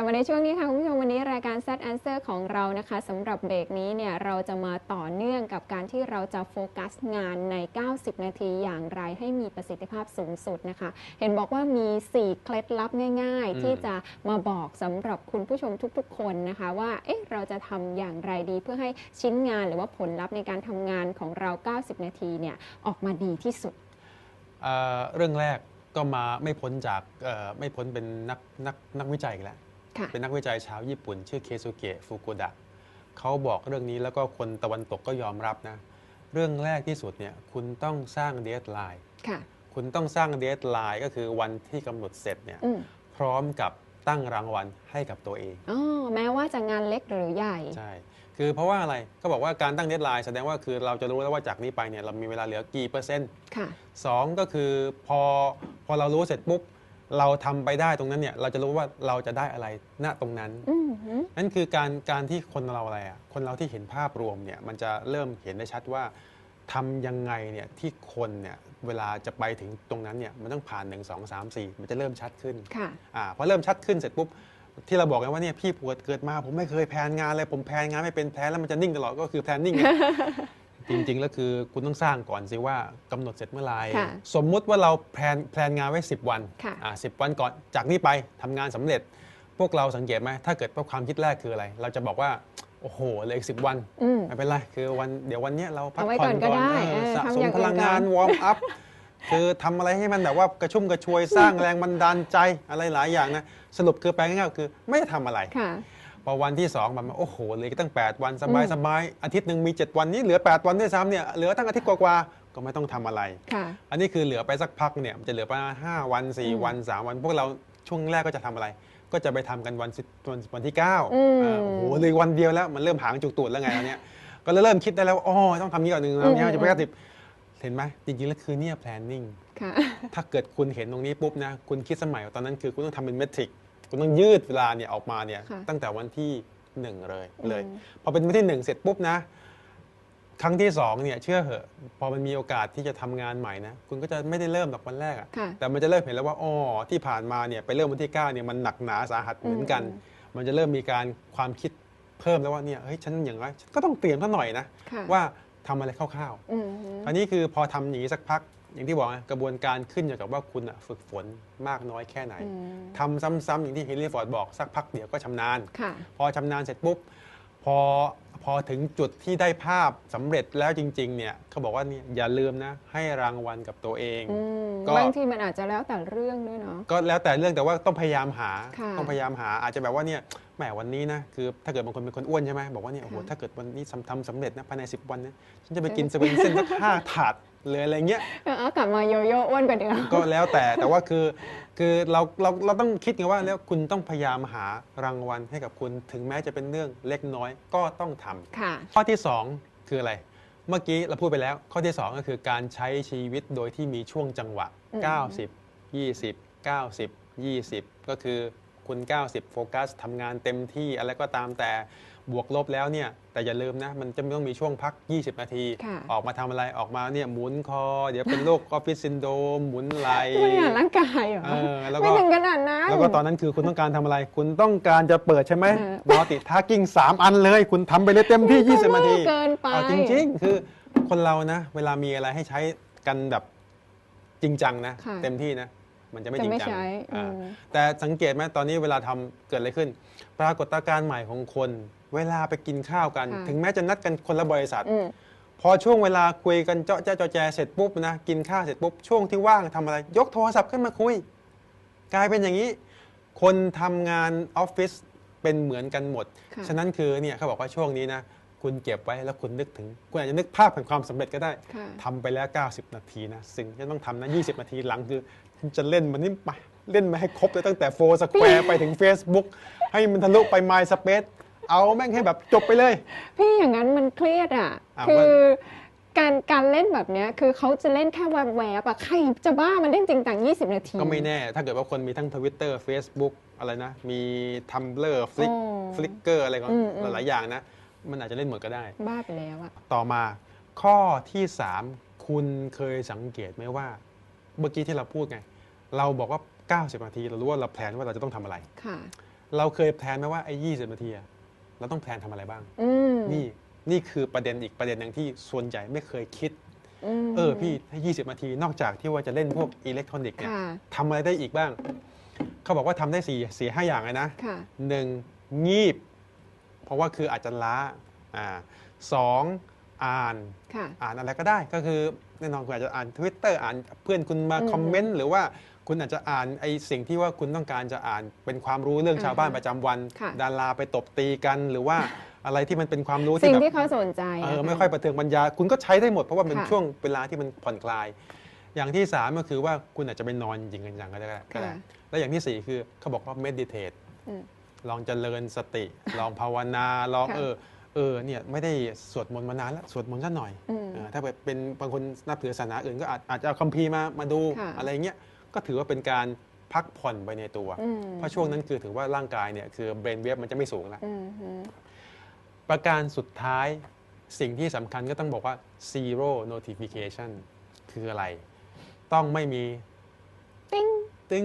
ลับมาในช่วงนี้ค่ะคุณผู้ชมวันนี้รายการ Set Answer ของเรานะคะสำหรับเบรกนี้เนี่ยเราจะมาต่อเนื่องกับการที่เราจะโฟกัสงานใน 90 นาทีอย่างไรให้มีประสิทธิภาพสูงสุดนะคะ เห็นบอกว่ามี 4 เคล็ดลับง่ายอืมๆที่จะมาบอกสำหรับคุณผู้ชมทุกๆ คนนะคะ ว่าเอ๊ะเราจะทำอย่างไรดีเพื่อให้ชิ้นงานหรือว่าผลลัพธ์ในการทำงานของเรา 90 นาทีเนี่ยออกมาดีที่สุดเอ่อเรื่องแรกก็มาไม่พ้นจากเอ่อไม่พ้นเป็นนักนักนักวิจัยอีกแล้วค่ะ เป็นนักวิจัยชาวญี่ปุ่น ชื่อเคซุเกะฟุกุดะเขาบอกเรื่องนี้แล้วก็คนตะวันตกก็ยอมรับนะ เรื่องแรกที่สุดเนี่ยคุณต้องสร้างเดทไลน์ค่ะคุณต้องสร้างเดทไลน์ก็คือวันที่กำหนดเสร็จเนี่ยอืมพร้อมกับตั้งรางวัลให้กับตัวเองอ๋อแม้ว่าจะงานเล็กหรือใหญ่ใช่คือเพราะว่าอะไรก็บอกว่าการตั้งเดทไลน์แสดงว่าคือเราจะรู้แล้วว่าจากนี้ไปเนี่ยเรามีเวลาเหลือกี่เปอร์เซ็นต์ค่ะสองก็คือพอพอเรารู้เสร็จปุ๊บ เราทำไปได้ตรงนั้นเนี่ยเราจะรู้ว่าเราจะได้อะไรณตรงนั้นอืมฮึนั่นคือการการที่คนเราอะไรอะคนเราที่เห็นภาพรวมเนี่ยมันจะเริ่มเห็นได้ชัดว่าทำยังไงเนี่ยที่คนเนี่ยเวลาจะไปถึงตรงนั้นเนี่ยมันต้องผ่าน 1 2 3 4 มันจะเริ่มชัดขึ้นค่ะอ่าพอเริ่มชัดขึ้นเสร็จปุ๊บที่เราบอกกันว่าเนี่ยพี่ปวดเกิดมาผมไม่เคยแพลนงานเลยผมแพลนงานไม่เป็นแพลนแล้วมันจะนิ่งตลอดก็คือแพลนนิ่ง จริงๆแล้วคือคุณต้องสร้างก่อนสิว่ากำหนดเสร็จเมื่อไหร่ค่ะสมมุติว่าเราแพลนแพลนงานไว้ 10 วันค่ะ อ่าสิวันก่อนจากนี้ไปทำงานสำเร็จ พวกเราสังเกตไหมถ้าเกิดว่าความคิดแรกคืออะไร เราจะบอกว่าโอ้โหเหลืออีกสิวันอืม ไม่เป็นไรคือวันเดี๋ยววันเนี้ยเราพักเอาไว้ผ่อนก่อนก็ก่อนได้เออเออสะทำสอมย่างพอื่นลังก่อนงานวอร์มอัพคือทำอะไรให้มันแบบว่ากระชุ่มกระชวยสร้างแรงบันดาลใจอะไรหลายอย่างนะสรุปคือแปลง่ายๆคือไม่ได้ทำอะไร ค่ะ พอวันที่2มันมาโอ้โหเหลยตั้ง 8 วันสอืบายมสบายอาทิตย์หนึ่งมี 7 วันนี้เหลือ 8 วันด้วยซ้ำเนี่ยเหลือตั้งอาทิตย์กว่าๆก็ไม่ต้องทำอะไรค่ะอันนี้คือเหลือไปสักพักเนี่ยมันจะเหลือประมาณ5วันอืม4วัน 3 วัน พวกเราช่วงแรกก็จะทำอะไร ก็จะไปทำกันวันสิวันวันที่9อืมอ่าโอ้โหเหลยวันเดียวแล้วมันเริ่มหางจุกตูดแล้วไงตอนเนี้ยก็เลยเริ่มคิดได้แล้วว่าอ๋อต้องทำนี้ก่อนหนึ่งอืมทำนี้อืมจะไปกระติบเห็นไหมจริงๆแล้วคือเนี่ย planning ค่ะถ้าเกิดคุณเห็นตรงนี้ปุ๊บนะ คุณคิดสมัยตอนนั้นคือคุณต้องทำเป็นเมทริก คุณต้องยืดเวลาเนี่ยออกมาเนี่ยค่ะตั้งแต่วันที่หนึ่งเลยเลยอืม พอเป็นวันที่หนึ่งเสร็จปุ๊บนะ ครั้งที่สองเนี่ยเชื่อเหอะ พอมันมีโอกาสที่จะทำงานใหม่นะคุณก็จะไม่ได้เริ่มแบบวันแรกอะค่ะ แต่มันจะเริ่มเห็นแล้วว่าอ๋อที่ผ่านมาเนี่ยไปเริ่มวันที่9เนี่ยมันหนักหนาสาหัสเหมือนกัน อืมมันจะเริ่มมีการความคิดเพิ่มแล้วว่าเนี่ยเฮ้ยฉันอย่างไรฉันก็ต้องเตรียมซะหน่อยนะค่ะว่าทำอะไรคร่าวๆอืมฮึอันนี้คือพอทำอย่างนี้สักพัก อย่างที่บอกนะกระบวนการขึ้นอยู่กับว่าคุณอะฝึกฝนมากน้อยแค่ไหนอืมทำซ้ำๆอย่างที่เฮนรี่ฟอร์ดบอกสักพักเดี๋ยวก็ชำนาญ ค่ะ พอชำนาญเสร็จปุ๊บพอพอถึงจุดที่ได้ภาพสำเร็จแล้วจริง ๆ เนี่ยเขาบอกว่าเนี่ยอย่าลืมนะ ให้รางวัลกับตัวเอง อืมก็ บางทีมันอาจจะแล้วแต่เรื่องด้วยเนาะ ก็แล้วแต่เรื่องแต่ว่าต้องพยายามหา ค่ะ ต้องพยายามหาอาจจะแบบว่าเนี่ยแหมวันนี้นะคือถ้าเกิดบางคนเป็นคนอ้วนใช่ไหมบอกว่าเนี่ยโอ้โหค่ะถ้าเกิดวันนี้ทำทำสำเร็จนะภายใน 10 วันนะฉันจะไปกินสเวนเซ่นสักห้าถาด เลยอะไรเงี้ยเออเอากลับมาโยโย่อ้วนกว่าเดิมก็แล้วแต่แต่ว่าคือ คือเราเราเราต้องคิดไงว่าแล้วคุณต้องพยายามหารางวัลให้กับคุณถึงแม้จะเป็นเรื่องเล็กน้อยก็ต้องทำค่ะ ข้อที่ 2 คืออะไร เมื่อกี้เราพูดไปแล้ว ข้อที่ 2 ก็คือการใช้ชีวิตโดยที่มีช่วงจังหวะ อืม 90 20 90 20 ก็คือคุณ 90 โฟกัสทำงานเต็มที่อะไรก็ตามแต่ บวกลบแล้วเนี่ยแต่อย่าลืมนะมันจะต้องมีช่วงพัก 20 นาทีค่ะออกมาทำอะไรออกมาเนี่ยหมุนคอ เดี๋ยวเป็นโรคออฟฟิศซินโดมหมุนไหลบริหารร่างกายเหรอเออแล้วก็ไม่ถึงขนาดนั้นแล้วก็ตอนนั้นคือคุณต้องการทำอะไร คุณต้องการจะเปิดใช่ไหมเออมอติทาร์กิ้ง3 อันเลย คุณทำไปเลยเต็มที่ 20 นาทีเกินไปเอาจริง ๆ คือคนเรานะ เวลามีอะไรให้ใช้กันแบบจริงจังนะค่ะเต็มที่นะ มันจะไม่จะจริงไม่จังใช้อ่าอืมแต่สังเกตไหมตอนนี้เวลาทำเกิดอะไรขึ้น ปรากฏการณ์ใหม่ของคน เวลาไปกินข้าวกันค่ะถึงแม้จะนัดกันคนละบริษัทอืมพอช่วงเวลาคุยกันเจาะแจ๊ะเจาะแจเสร็จปุ๊บนะกินข้าวเสร็จปุ๊บช่วงที่ว่างทำอะไร ยกโทรศัพท์ขึ้นมาคุย กลายเป็นอย่างนี้ คนทำงานออฟฟิศเป็นเหมือนกันหมดค่ะฉะนั้นคือเนี่ยเขาบอกว่าช่วงนี้นะคุณเก็บไว้แล้วคุณนึกถึง คุณอาจจะนึกภาพแห่งความสำเร็จก็ได้ค่ะทำไปแล้ว 90 นาทีนะ สิ่งที่ต้องทำนะ20 นาทีหลังคือคุณ จะเล่นมันนี่ไปเล่นมาให้ครบเลยตั้งแต่โฟสแควร์ไปถึง Facebook ให้มันทะลุไป My Space เอาแม่งให้แบบจบไปเลย พี่อย่างนั้นมันเครียดอะ อะคือการการเล่นแบบเนี้ยคือเขาจะเล่นแค่แวบๆอะใครจะบ้ามันเล่นจริงจัง20 นาที ก็ไม่แน่ ถ้าเกิดว่าคนมีทั้ง Twitter Facebook อะไรนะ มี Tumblr ฟลิกโอ้ฟลิกเกอร์อะไรก็อืมอืม หลายๆอย่างนะ มันอาจจะเล่นหมดก็ได้ บ้าไปแล้วอะต่อมาข้อที่ 3 คุณเคยสังเกตไหมว่า เมื่อกี้ที่เราพูดไง เราบอกว่า 90 นาที เรารู้ว่าเราแพลนว่าเราจะต้องทำอะไร ค่ะ เราเคยแพลนไหมว่าไอ้20นาทีอะเราต้องแพลนทำอะไรบ้างอืมนี่นี่คือประเด็นอีกประเด็นหนึ่งที่ส่วนใหญ่ไม่เคยคิดมเออพี่ถ้า20 นาที นอกจากที่ว่าจะเล่นพวกอิเล็กทรอนิกส์เนี่ยค่ะทำอะไรได้อีกบ้าง เขาบอกว่าทำได้สี่สี่ห้าอย่างเลยนะค่ะหนึ่งงีบ เพราะว่าคืออาจจะล้าอ่าสอง อ่านค่ะอ่านอะไรก็ได้ก็คือแน่นอนคุณอาจจะอ่าน Twitter อ่านเพื่อนคุณมาอืมคอมเมนต์หรือว่าคุณอาจจะอ่านไอสิ่งที่ว่าคุณต้องการจะอ่านเป็นความรู้เรื่องชาวบ้านอ่าฮะประจำวันค่ะดาราไปตบตีกันหรือว่าอะไรที่มันเป็นความรู้ที่สิ่งแบบที่เขาสนใจเออนะะไม่ค่อยประเทืองปัญญา คุณก็ใช้ได้หมดเพราะว่าเป็นค่ะช่วงเวลาที่มันผ่อนคลาย อย่างที่สามก็คือว่าคุณอาจจะไปนอนจริงๆจังๆก็ได้ก็ได้ค่ะแล้วอย่างที่สี่คือเขาบอกว่า meditate อืมลองเจริญสติ ลองภาวนาลองค่ะเออ เออเนี่ยไม่ได้สวดมนต์มานานแล้วสวดมนต์สักหน่อยอืมเออถ้าเป็นบางคนนับถือศาสนาอื่นก็อาจอาจจะเอาคัมภีร์มามาดูค่ะ อะไรเงี้ยก็ถือว่าเป็นการพักผ่อนไปในตัว อืมเพราะช่วงนั้นคือถือว่าร่างกายเนี่ยคือเบรนเวฟมันจะไม่สูงแล้ว อืมฮึประการสุดท้ายสิ่งที่สำคัญก็ต้องบอกว่า zero notification คืออะไร ต้องไม่มี ติ้ง ตึ้ง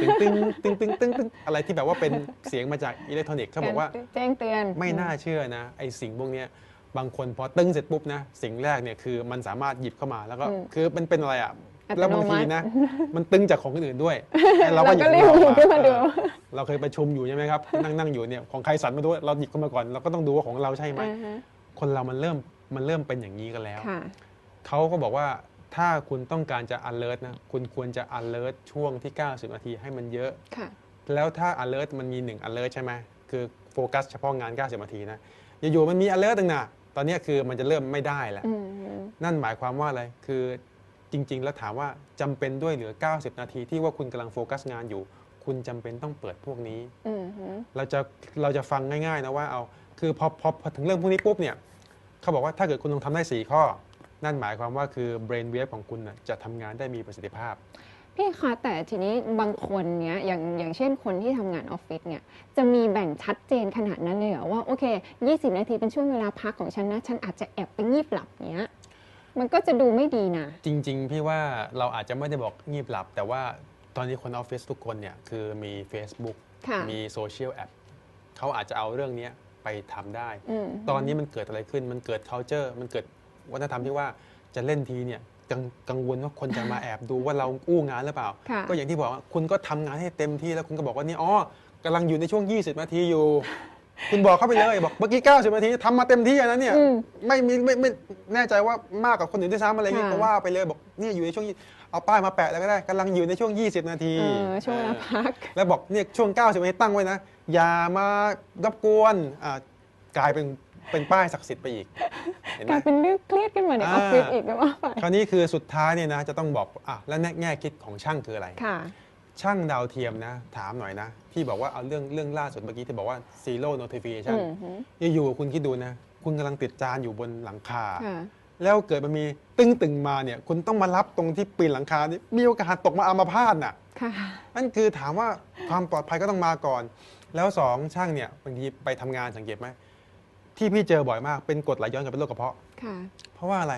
ตึ้งตึ้งตึ้งตึ้งตึ้งตึ้งอะไรที่แบบว่าเป็นเสียงมาจากอิเล็กทรอนิกส์เขาบอกว่าแจ้งเตือนไม่น่าเชื่อนะไอสิ่งพวกเนี้ยบางคนพอตึ้งเสร็จปุ๊บนะสิ่งแรกเนี่ยคือมันสามารถหยิบเข้ามาแล้วก็อืมคือมันเป็นอะไรอะอัตโนมัติแล้วบางทีนะ มันตึ้งจากของคนอื่นด้วยไอ้เราก็หยิบรีบของหยิบขึ้นมาดูเออเราเคยประชุมอยู่ใช่ไหมครับนั่งนั่งอยู่เนี่ยของใครสั่นมาด้วยเราหยิบเข้ามาก่อนเราก็ต้องดูว่าของเราใช่ไหมอ่าฮะคนเรามันเริ่มมันเริ่มเป็นอย่างนี้กันแล้วค่ะเขาก็บอกว่า ถ้าคุณต้องการจะ alert นะ คุณควรจะ alert ช่วงที่ 90 นาทีให้มันเยอะ ค่ะ แล้วถ้า alert มันมี 1 alert ใช่ไหมคือโฟกัสเฉพาะงาน 90 นาทีนะ อยู่ๆมันมี alert หนึ่งนะตอนเนี้ยคือมันจะเริ่มไม่ได้แล้ว อืมฮึนั่นหมายความว่าอะไร คือจริง ๆ แล้วถามว่าจำเป็นด้วยเหลือ 90 นาทีที่ว่าคุณกำลังโฟกัสงานอยู่ คุณจำเป็นต้องเปิดพวกนี้ อืมฮึเราจะเราจะฟังง่ายๆนะว่าเอา คือพอพอพอถึงเรื่องพวกนี้ปุ๊บเนี่ยเขาบอกว่าถ้าเกิดคุณลองทำได้ 4 ข้อ นั่นหมายความว่าคือ brain wave ของคุณน่ะจะทำงานได้มีประสิทธิภาพ พี่คะแต่ทีนี้บางคนเนี้ยอย่างอย่างเช่นคนที่ทำงานออฟฟิศเนี่ยจะมีแบ่งชัดเจนขนาดนั้นเลยเหรอว่าโอเค 20 นาทีเป็นช่วงเวลาพักของฉันนะ ฉันอาจจะแอบไปงีบหลับเนี้ยมันก็จะดูไม่ดีนะ จริง ๆ พี่ว่าเราอาจจะไม่ได้บอกงีบหลับ แต่ว่าตอนนี้คนออฟฟิศทุกคนเนี่ยคือมี Facebook ค่ะมีโซเชียลแอปเขาอาจจะเอาเรื่องเนี้ยไปทำได้อืมตอนนี้มันเกิดอะไรขึ้นมันเกิด culture มันเกิด วัฒนธรรมที่ว่าจะเล่นทีเนี่ยกังกังวลว่าคนจะมาแอบดูว่าเราอู้งานหรือเปล่าค่ะก็อย่างที่บอกว่าคุณก็ทำงานให้เต็มที่แล้วคุณก็บอกว่านี่อ๋อกำลังอยู่ในช่วง 20 นาทีอยู่ คุณบอกเข้าไปเลยบอกเมื่อกี้ 90 นาทีทำมาเต็มที่อะนะเนี่ยอืมไม่มีไม่ไม่แน่ใจว่ามากกว่าคนอื่นด้วยซ้ำอะไรเงี้ยค่ะก็ว่าไปเลยบอกเนี่ยอยู่ในช่วงยี่เอาป้ายมาแปะแล้วก็ได้กำลังอยู่ในช่วง 20 นาทีเออช่วงเวลาเออพักแล้วบอกเนี่ยช่วง 90 นาทีตั้งไว้นะอย่ามารบกวนอ่ากลายเป็น เป็นป้ายศักดิ์สิทธิ์ไปอีกเห็นไหกมลายเป็นเรื่องเครียดขึ้นมาในออ่าอฟฟิศอีกแล้วว่าไปคราวนี้คือสุดท้ายเนี่ยนะจะต้องบอกอะแล้วแง่แง่คิดของช่างคืออะไร ค่ะ ช่างดาวเทียมนะ ถามหน่อยนะ ที่บอกว่าเอาเรื่องเรื่องล่าสุดเมื่อกี้ที่บอกว่า zero notification อืมฮึอยู่ๆคุณคิดดูนะ คุณกำลังติดจานอยู่บนหลังคา ค่ะ แล้วเกิดมันมีตึ้งตึงมาเนี่ย คุณต้องมารับตรงที่ปีนหลังคานี่มีโอกาสตกมาอามาพาตน่ะ ค่ะ นั่นคือถามว่าความปลอดภัยก็ต้องมาก่อน แล้วสองช่างเนี่ยบางทีไปทำงานสังเกตไหม ที่พี่เจอบ่อยมากเป็นกรดไหลย้อนกับเป็นโรคกระเพาะ ค่ะ เพราะว่าอะไร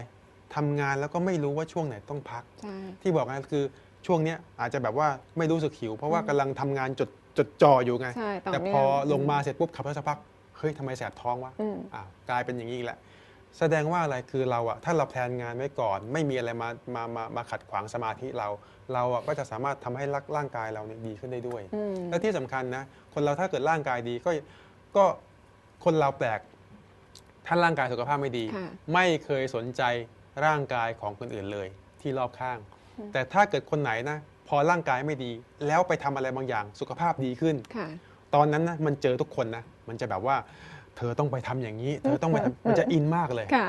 ทำงานแล้วก็ไม่รู้ว่าช่วงไหนต้องพัก ใช่ ที่บอกนะคือช่วงเนี้ยอาจจะแบบว่าไม่รู้สึกหิว เพราะว่ากำลังทำงานจดจดจ่ออยู่ไง ใช่ต่อแต่เนื่พอองลงมาเสร็จปุ๊บขับรถสักพักเฮ้ยทำไมแสบท้องวะ อืม อ้าวกลายเป็นอย่างนี้อีกแหละ แสดงว่าอะไรคือเราอะถ้าเราแพลนงานไว้ก่อน ไม่มีอะไรมามามามาขัดขวางสมาธิเรา เราอะก็จะสามารถทำให้รักร่างกายเราเนี่ยดีขึ้นได้ด้วย อืม และที่สำคัญนะ คนเราถ้าเกิดร่างกายดีก็ก็คนเราแปลก ถ้าร่างกายสุขภาพไม่ดีค่ะไม่เคยสนใจร่างกายของคนอื่นเลย ที่รอบข้าง แต่ถ้าเกิดคนไหนนะ พอร่างกายไม่ดี แล้วไปทำอะไรบางอย่างสุขภาพดีขึ้นค่ะตอนนั้นนะมันเจอทุกคนนะมันจะแบบว่า เธอต้องไปทำอย่างนี้ เธอต้องไปทำมันจะอินมากเลยค่ะ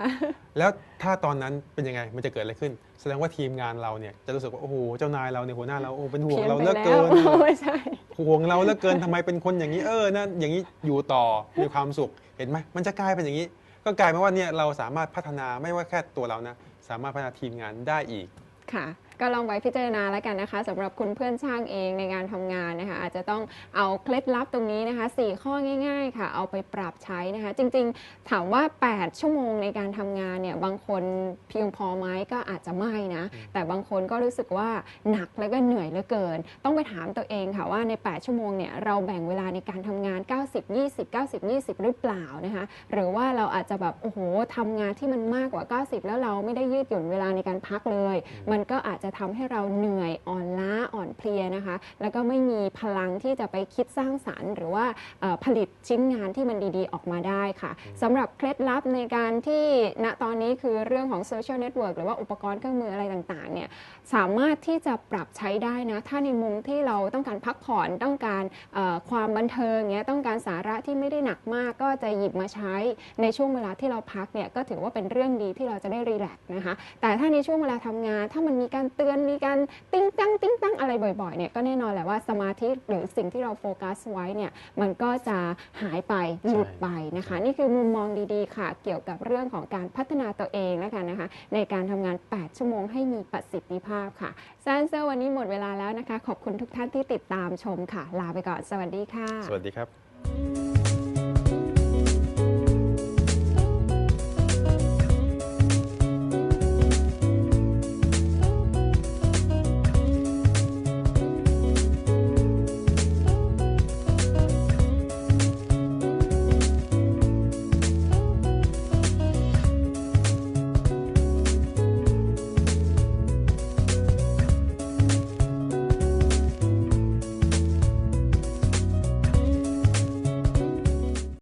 แล้วถ้าตอนนั้นเป็นยังไงมันจะเกิดอะไรขึ้น แสดงว่าทีมงานเราเนี่ยจะรู้สึกว่าโอ้โหเจ้านายเราเนี่ยหัวหน้าเราโอ้เป็นห่วงเราเหลือกเกินพี้ยไปแล้วไม่ใช่ห่วงเราเหลือกเกินทำไมเป็นคนอย่างนี้เออนั่นอย่างนี้อยู่ต่อมีความสุขเห็นไหมมันจะกลายเป็นอย่างนี้ ก็กลายเป็นว่าเนี่ยเราสามารถพัฒนาไม่ว่าแค่ตัวเรานะสามารถพัฒนาทีมงานได้อีกค่ะ ก็ลองไปพิจารณาแล้วกันนะคะสำหรับคุณเพื่อนช่างเองในงานทำงานนะคะอาจจะต้องเอาเคล็ดลับตรงนี้นะคะ 4 ข้อง่าย ๆ ค่ะ เอาไปปรับใช้นะคะ จริงๆ ถามว่า 8 ชั่วโมงในการทำงานเนี่ยบางคนเพียงพอไหมก็อาจจะไม่นะแต่บางคนก็รู้สึกว่าหนักแล้วก็เหนื่อยเหลือเกิน ต้องไปถามตัวเองค่ะว่าใน 8 ชั่วโมงเนี่ยเราแบ่งเวลาในการทำงาน 90 20 90 20 หรือเปล่านะคะหรือว่าเราอาจจะแบบโอ้โหทำงานที่มันมากกว่า 90 แล้วเราไม่ได้ยืดหยุ่นเวลาในการพักเลย มันก็อาจจะทำให้เราเหนื่อยอ่อนล้าอ่อนเพลียนะคะ แล้วก็ไม่มีพลังที่จะไปคิดสร้างสรรค์ หรือว่าเอ่อผลิตชิ้นงานที่มันดีๆ ออกมาได้ค่ะสำหรับเคล็ดลับในการที่ณตอนนี้คือเรื่องของโซเชียลเน็ตเวิร์กหรือว่าอุปกรณ์เครื่องมืออะไรต่างๆเนี่ยสามารถที่จะปรับใช้ได้นะ ถ้าในมุมที่เราต้องการพักผ่อนต้องการเอ่อความบันเทิงเนี้ยต้องการสาระที่ไม่ได้หนักมาก ก็จะหยิบมาใช้ในช่วงเวลาที่เราพักเนี่ยก็ถือว่าเป็นเรื่องดีที่เราจะได้รีแลกซ์นะคะ แต่ถ้าในช่วงเวลาทำงาน ถ้ามันมีการเตือนมีการติ้งตั้งติ้งตั้งอะไรบ่อยๆเนี่ยก็แน่นอนแหละว่าสมาธิหรือสิ่งที่เราโฟกัสไว้เนี่ยมันก็จะหายไปหลุดไปนะคะ นี่คือมุมมองดีๆค่ะ เกี่ยวกับเรื่องของการพัฒนาตัวเองแล้วกันนะคะ ในการทำงาน 8 ชั่วโมงให้มีประสิทธิภาพค่ะซานเซอร์วันนี้หมดเวลาแล้วนะคะ ขอบคุณทุกท่านที่ติดตามชมค่ะ ลาไปก่อน สวัสดีค่ะ สวัสดีครับ